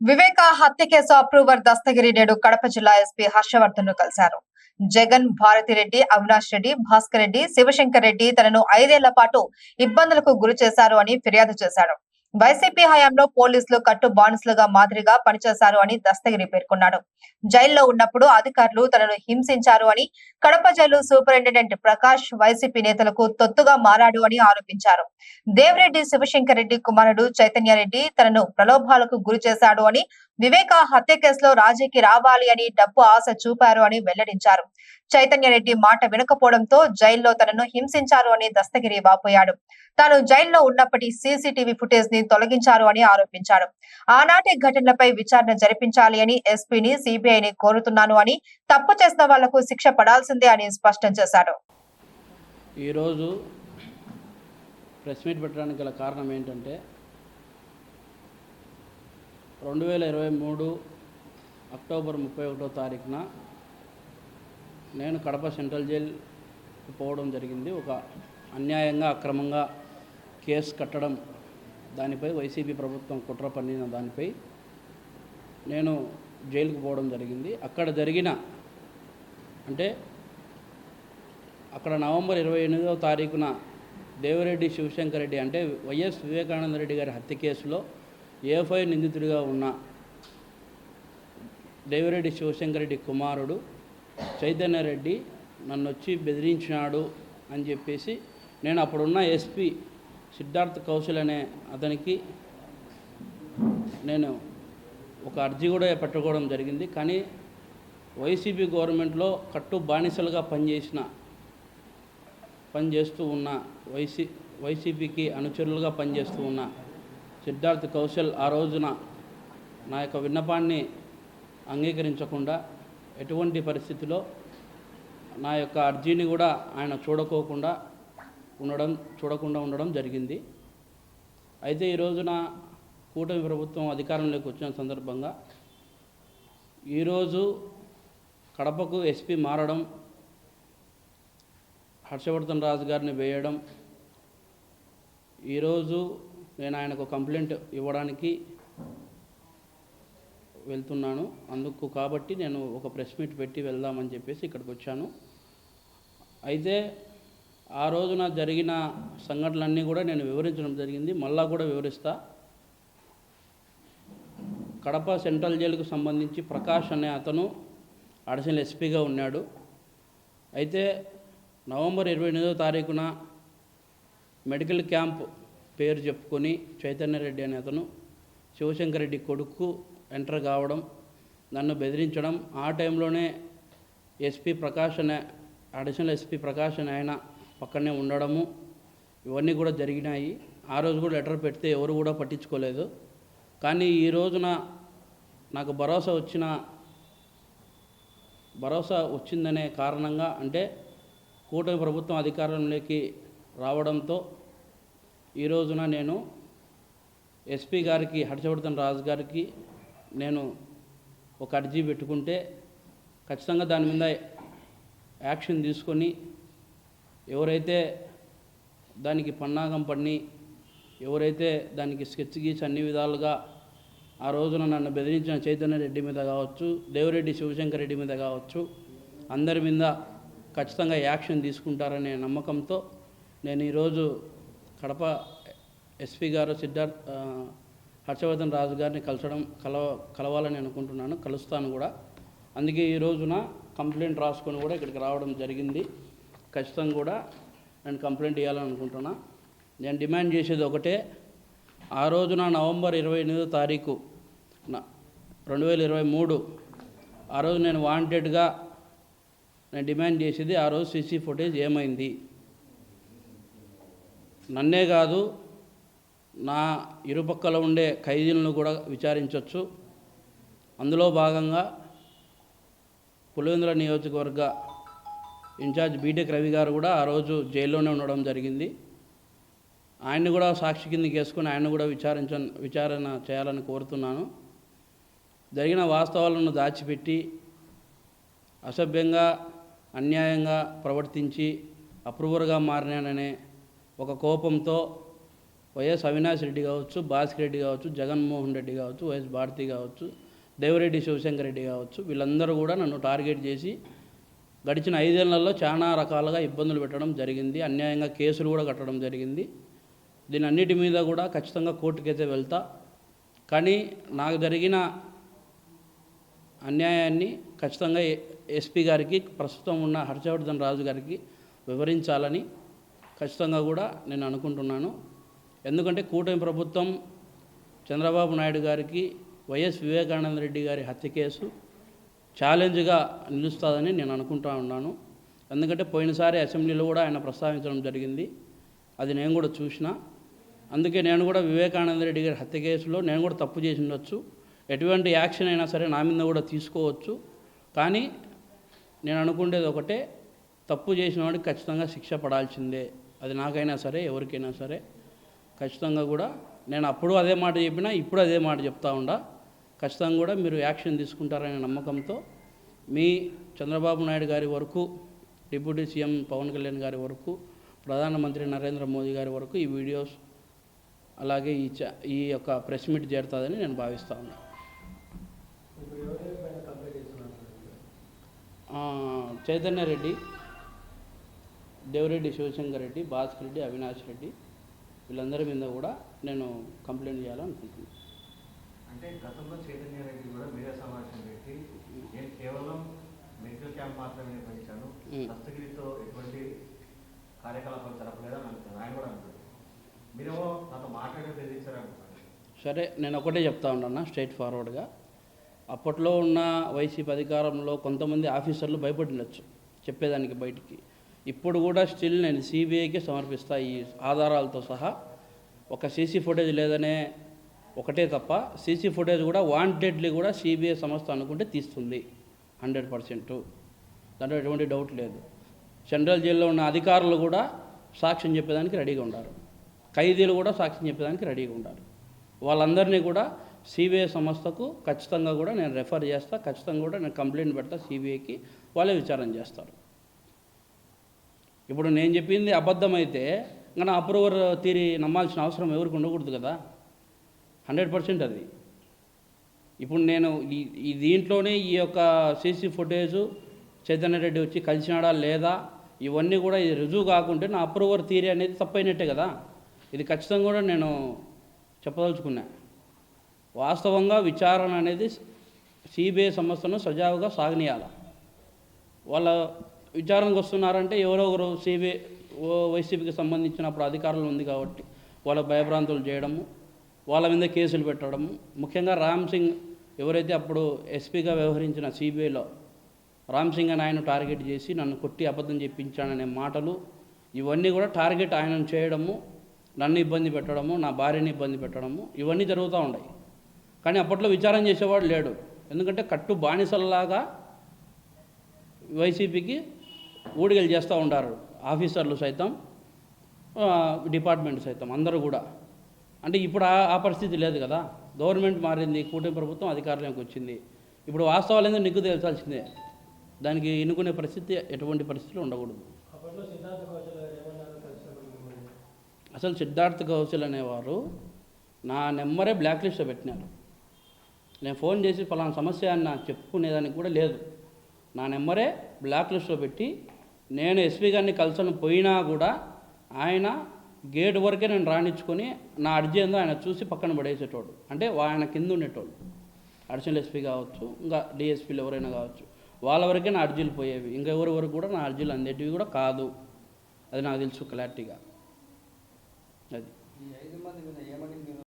వివేక హత్య case approver Dastagiri నేడు కడప జిల్లా ఎస్పీ హర్షవర్ధన్ను కలిశారు. జగన్ భారతిరెడ్డి అవినాష్ రెడ్డి భాస్కర్ రెడ్డి శివశంకర్ రెడ్డి తనను ఐదేళ్ళ పాటు ఇబ్బందులకు గురి చేశారు అని ఫిర్యాదు చేశారు. వైసీపీ హయాంలో పోలీసులు కట్టు బానిసలుగా మాదిరిగా పనిచేశారు అని దస్తగిరి పేర్కొన్నాడు. జైల్లో ఉన్నప్పుడు అధికారులు తనను హింసించారు అని Kadapa jail superintendent Prakash YCP నేతలకు తొత్తుగా మారాడు అని ఆరోపించారు. దేవరెడ్డి శివశంకర్ రెడ్డి కుమారుడు చైతన్యారెడ్డి తనను ప్రలోభాలకు గురి చేశాడు అని వివేక హత్య కేసులో రాజీకి రావాలి అని డబ్బు ఆశ చూపారు అని వెల్లడించారు. చైతన్యరెడ్డి మాట వినకపోవడంతో జైల్లో తనను హింసించారు అని దస్తగిరి వాపోయాడు. తాను జైల్లో ఉన్నప్పటి సీసీటీవీ ఫుటేజ్ని తొలగించారు అని ఆరోపించాడు. ఆనాటి ఘటనలపై విచారణ జరిపించాలి అని ఎస్పీని సిబిఐని కోరుతున్నాను అని తప్పు చేసిన వాళ్ళకు శిక్ష పడాల్సిందే అని స్పష్టం చేశాడు ఈరోజు ప్రెస్ మీట్ పెట్టడానికి గల కారణం ఏంటంటే రెండు వేల ఇరవై మూడు అక్టోబర్ ముప్పై ఒకటో తారీఖున నేను కడప సెంట్రల్ జైలు పోవడం జరిగింది. ఒక అన్యాయంగా అక్రమంగా కేసు కట్టడం దానిపై వైసీపీ ప్రభుత్వం కుట్ర పన్నిన దానిపై నేను జైలుకు పోవడం జరిగింది. అక్కడ జరిగిన అంటే అక్కడ నవంబర్ ఇరవై ఎనిమిదవ తారీఖున దేవిరెడ్డి శివశంకర్ రెడ్డి అంటే వైఎస్ వివేకానంద రెడ్డి గారి హత్య కేసులో ఏఫై నిందితుడిగా ఉన్న దేవిరెడ్డి శివశంకరెడ్డి కుమారుడు చైతన్య రెడ్డి నన్ను వచ్చి బెదిరించినాడు అని చెప్పేసి నేను అప్పుడున్న ఎస్పి సిద్ధార్థ్ కౌశల్ అనే అతనికి నేను ఒక అర్జీ కూడా పెట్టుకోవడం జరిగింది. కానీ వైసీపీ గవర్నమెంట్లో కట్టు బానిసలుగా పనిచేసిన పనిచేస్తూ ఉన్న వైసీ వైసీపీకి అనుచరులుగా పనిచేస్తూ ఉన్న సిద్ధార్థ్ కౌశల్ ఆ రోజున నా యొక్క విన్నపాన్ని అంగీకరించకుండా ఎటువంటి పరిస్థితిలో నా యొక్క అర్జీని కూడా ఆయన చూడకోకుండా ఉండడం చూడకుండా ఉండడం జరిగింది. అయితే ఈ రోజున కూటమి ప్రభుత్వం అధికారంలోకి వచ్చిన సందర్భంగా ఈరోజు కడపకు ఎస్పీ మారడం హర్షవర్ధన్ రాజు గారిని వేయడం ఈరోజు నేను ఆయనకు కంప్లైంట్ ఇవ్వడానికి వెళ్తున్నాను. అందుకు కాబట్టి నేను ఒక ప్రెస్ మీట్ పెట్టి వెళ్దామని చెప్పేసి ఇక్కడికి వచ్చాను. అయితే ఆ రోజున జరిగిన సంఘటనలన్నీ కూడా నేను వివరించడం జరిగింది. మళ్ళా కూడా వివరిస్తా. కడప సెంట్రల్ జైలుకు సంబంధించి ప్రకాష్ అనే అతను అడిషనల్ ఎస్పీగా ఉన్నాడు. అయితే నవంబర్ ఇరవై ఎనిమిదో తారీఖున మెడికల్ క్యాంప్ పేరు చెప్పుకొని చైతన్యరెడ్డి అనే అతను శివశంకర్ రెడ్డి కొడుకు ఎంటర్ కావడం నన్ను బెదిరించడం. ఆ టైంలోనే ఎస్పీ ప్రకాష్ అనే అడిషనల్ ఎస్పీ ప్రకాష్ అనే ఆయన పక్కనే ఉండడము. ఇవన్నీ కూడా జరిగినాయి. ఆ రోజు కూడా లెటర్ పెడితే ఎవరు కూడా పట్టించుకోలేదు. కానీ ఈ రోజున నాకు భరోసా వచ్చిన భరోసా వచ్చిందనే కారణంగా అంటే కూటమి ప్రభుత్వం అధికారంలోకి రావడంతో ఈ రోజున నేను ఎస్పీ గారికి హర్షవర్ధన్ రాజు గారికి నేను ఒక అర్జీ పెట్టుకుంటే ఖచ్చితంగా దాని మీద యాక్షన్ తీసుకొని ఎవరైతే దానికి పన్నాగం పన్ని ఎవరైతే దానికి స్కెచ్ గీసి అన్ని విధాలుగా ఆ రోజున నన్ను బెదిరించిన చైతన్య రెడ్డి మీద కావచ్చు దేవరెడ్డి శివశంకర్ రెడ్డి మీద కావచ్చు అందరి మీద ఖచ్చితంగా యాక్షన్ తీసుకుంటారనే నమ్మకంతో నేను ఈరోజు కడప ఎస్పీ గారు సిద్ధార్థ్ హర్షవర్ధన్ రాజు గారిని కలసడం కలవ కలవాలని అనుకుంటున్నాను కలుస్తాను కూడా. అందుకే ఈ రోజున కంప్లైంట్ రాసుకొని కూడా ఇక్కడికి రావడం జరిగింది. ఖచ్చితంగా కూడా నేను కంప్లైంట్ ఇవ్వాలని అనుకుంటున్నా. నేను డిమాండ్ చేసేది ఒకటే ఆ రోజున నవంబర్ ఇరవై ఎనిమిదో తారీఖు రెండు వేల ఇరవై మూడు ఆ రోజు నేను వాంటెడ్గా నేను డిమాండ్ చేసేది ఆ రోజు సీసీ ఫుటేజ్ ఏమైంది? నన్నే కాదు నా ఇరుపక్కల ఉండే ఖైదీలను కూడా విచారించవచ్చు అందులో భాగంగా పులివెందుల నియోజకవర్గ ఇన్ఛార్జ్ బీటెక్ రవి గారు కూడా ఆ రోజు జైల్లోనే ఉండడం జరిగింది. ఆయన్ని కూడా సాక్షి కిందకి వేసుకొని ఆయన కూడా విచారించ విచారణ చేయాలని కోరుతున్నాను. జరిగిన వాస్తవాలను దాచిపెట్టి అసభ్యంగా అన్యాయంగా ప్రవర్తించి అప్రూవర్గా మారినాననే ఒక కోపంతో వైఎస్ అవినాష్ రెడ్డి కావచ్చు భాస్కర్ రెడ్డి కావచ్చు జగన్మోహన్ రెడ్డి కావచ్చు వైఎస్ భారతి కావచ్చు దేవిరెడ్డి శివశంకర్ రెడ్డి కావచ్చు వీళ్ళందరూ కూడా నన్ను టార్గెట్ చేసి గడిచిన ఐదేళ్ళలో చాలా రకాలుగా ఇబ్బందులు పెట్టడం జరిగింది. అన్యాయంగా కేసులు కూడా కట్టడం జరిగింది. దీని అన్నిటి మీద కూడా ఖచ్చితంగా కోర్టుకైతే వెళ్తా. కానీ నాకు జరిగిన అన్యాయాన్ని ఖచ్చితంగా ఎ- ఎస్పీ గారికి ప్రస్తుతం ఉన్న హర్షవర్ధన్ రాజు గారికి వివరించాలని ఖచ్చితంగా కూడా నేను అనుకుంటున్నాను. ఎందుకంటే కూటమి ప్రభుత్వం చంద్రబాబు నాయుడు గారికి వైఎస్ వివేకానంద రెడ్డి గారి హత్య కేసు ఛాలెంజ్గా నిలుస్తుందని నేను అనుకుంటా ఉన్నాను. ఎందుకంటే పోయినసారి అసెంబ్లీలో కూడా ఆయన ప్రస్తావించడం జరిగింది. అది నేను కూడా చూసిన. అందుకే నేను కూడా వివేకానంద రెడ్డి గారి హత్య కేసులో నేను కూడా తప్పు చేసి ఉండొచ్చు. ఎటువంటి యాక్షన్ అయినా సరే నా మీద కూడా తీసుకోవచ్చు. కానీ నేను అనుకునేది ఒకటే తప్పు చేసిన వాడికి ఖచ్చితంగా శిక్ష పడాల్సిందే. అది నాకైనా సరే ఎవరికైనా సరే ఖచ్చితంగా కూడా నేను అప్పుడు అదే మాట చెప్పినా ఇప్పుడు అదే మాట చెప్తా ఉండా. ఖచ్చితంగా కూడా మీరు యాక్షన్ తీసుకుంటారనే నమ్మకంతో మీ చంద్రబాబు నాయుడు గారి వరకు డిప్యూటీ సీఎం పవన్ కళ్యాణ్ గారి వరకు ప్రధానమంత్రి నరేంద్ర మోదీ గారి వరకు ఈ వీడియోస్ అలాగే ఈ చ ఈ యొక్క ప్రెస్ మీట్ చేరుతుందని నేను భావిస్తా ఉన్నాను ఆ, చైతన్య రెడ్డి దేవిరెడ్డి శివశంకర్ రెడ్డి భాస్కర్ రెడ్డి అవినాష్ రెడ్డి వీళ్ళందరి మీద కూడా నేను కంప్లైంట్ చేయాలనుకుంటున్నాను. అంటే గతంలో చైతన్య రెడ్డి కూడా మీడియా సమావేశం పెట్టి నేను కేవలం మెడికల్ క్యాంప్ మాత్రమే నిర్వహించాను. దస్తగిరితో ఎటువంటి కార్యకలాపాలు జరపలేదని అనుకున్నాను ఆయన కూడా అనుకుంటారు మీరేమో నాతో మాట్లాడే సరే నేను ఒకటే చెప్తా ఉన్నాను స్ట్రైట్ ఫార్వర్డ్గా. అప్పట్లో ఉన్న వైసీపీ అధికారంలో కొంతమంది ఆఫీసర్లు భయపడినచ్చు చెప్పేదానికి బయటికి. ఇప్పుడు కూడా స్టిల్ నేను సిబిఐకి సమర్పిస్తా. ఈ ఆధారాలతో సహా ఒక సీసీ ఫుటేజ్ లేదనే ఒకటే తప్ప సీసీ ఫుటేజ్ కూడా వాంటెడ్లీ కూడా సిబిఐ సంస్థ అనుకుంటే తీస్తుంది. హండ్రెడ్ పర్సెంట్ దాంట్లో ఎటువంటి డౌట్ లేదు. సెంట్రల్ జైల్లో ఉన్న అధికారులు కూడా సాక్ష్యం చెప్పేదానికి రెడీగా ఉండారు. ఖైదీలు కూడా సాక్ష్యం చెప్పేదానికి రెడీగా ఉన్నారు వాళ్ళందరినీ కూడా సిబిఐ సంస్థకు ఖచ్చితంగా కూడా నేను రెఫర్ చేస్తా ఖచ్చితంగా కూడా నేను కంప్లైంట్ పెడతా సిబిఐకి వాళ్ళే విచారణ చేస్తారు. ఇప్పుడు నేను చెప్పింది అబద్ధమైతే ఇంకా నా అప్రూవర్ తీరి నమ్మాల్సిన అవసరం ఎవరికి ఉండకూడదు కదా? హండ్రెడ్ పర్సెంట్ అది. ఇప్పుడు నేను ఈ దీంట్లోనే ఈ యొక్క సీసీ ఫుటేజ్ చైతన్య రెడ్డి వచ్చి కలిసినాడా లేదా? ఇవన్నీ కూడా ఇది రుజువు కాకుంటే నా అప్రూవర్ థీరీ అనేది తప్పైనట్టే కదా? ఇది ఖచ్చితంగా కూడా నేను చెప్పదలుచుకున్నా. వాస్తవంగా విచారణ అనేది సిబిఐ సంస్థను సజావుగా సాగనీయాల. వాళ్ళ విచారణకు వస్తున్నారంటే ఎవరో ఒకరు సిబిఐ వైసీపీకి సంబంధించినప్పుడు అధికారులు ఉంది కాబట్టి వాళ్ళ భయభ్రాంతులు చేయడము వాళ్ళ మీద కేసులు పెట్టడము. ముఖ్యంగా రామ్ సింగ్ ఎవరైతే అప్పుడు ఎస్పీగా వ్యవహరించిన సిబిఐలో రామ్ సింగ్ అని ఆయన టార్గెట్ చేసి నన్ను కొట్టి అబద్ధం చెప్పించాననే మాటలు ఇవన్నీ కూడా టార్గెట్ ఆయనను చేయడము నన్ను ఇబ్బంది పెట్టడము నా భార్యని ఇబ్బంది పెట్టడము ఇవన్నీ జరుగుతూ ఉన్నాయి. కానీ అప్పట్లో విచారం చేసేవాడు లేడు. ఎందుకంటే కట్టు బానిసల్లాగా వైసీపీకి ఊడిగలు చేస్తూ ఉంటారు. ఆఫీసర్లు సైతం డిపార్ట్మెంట్ సైతం అందరూ కూడా. అంటే ఇప్పుడు ఆ పరిస్థితి లేదు కదా. గవర్నమెంట్ మారింది కూటమి ప్రభుత్వం అధికారంలోకి వచ్చింది. ఇప్పుడు వాస్తవాలు ఏందో నీకు తెలిసాల్సిందే దానికి ఎన్నుకునే పరిస్థితి ఎటువంటి పరిస్థితులు ఉండకూడదు. అసలు సిద్ధార్థ్ కౌశల్ అనేవారు నా నెంబరే బ్లాక్ లిస్ట్లో పెట్టినారు. నేను ఫోన్ చేసి ఫలానా సమస్య అని నాకు చెప్పుకునేదానికి కూడా లేదు. నా నెంబరే బ్లాక్ లిస్ట్లో పెట్టి నేను ఎస్పీ గారిని కలిసిన పోయినా కూడా ఆయన గేట్ వరకే నేను రాణించుకొని నా అర్జీ ఏందో ఆయన చూసి పక్కన పడేసేటోడు. అంటే ఆయన కింద ఉండేటోళ్ళు అడిషనల్ ఎస్పీ కావచ్చు ఇంకా డిఎస్పీలు ఎవరైనా కావచ్చు వాళ్ళ వరకే నా అర్జీలు పోయేవి. ఇంకా ఎవరి వరకు కూడా నా అర్జీలు అందేటివి కూడా కాదు. అది నాకు తెలుసు క్లారిటీగా. అది.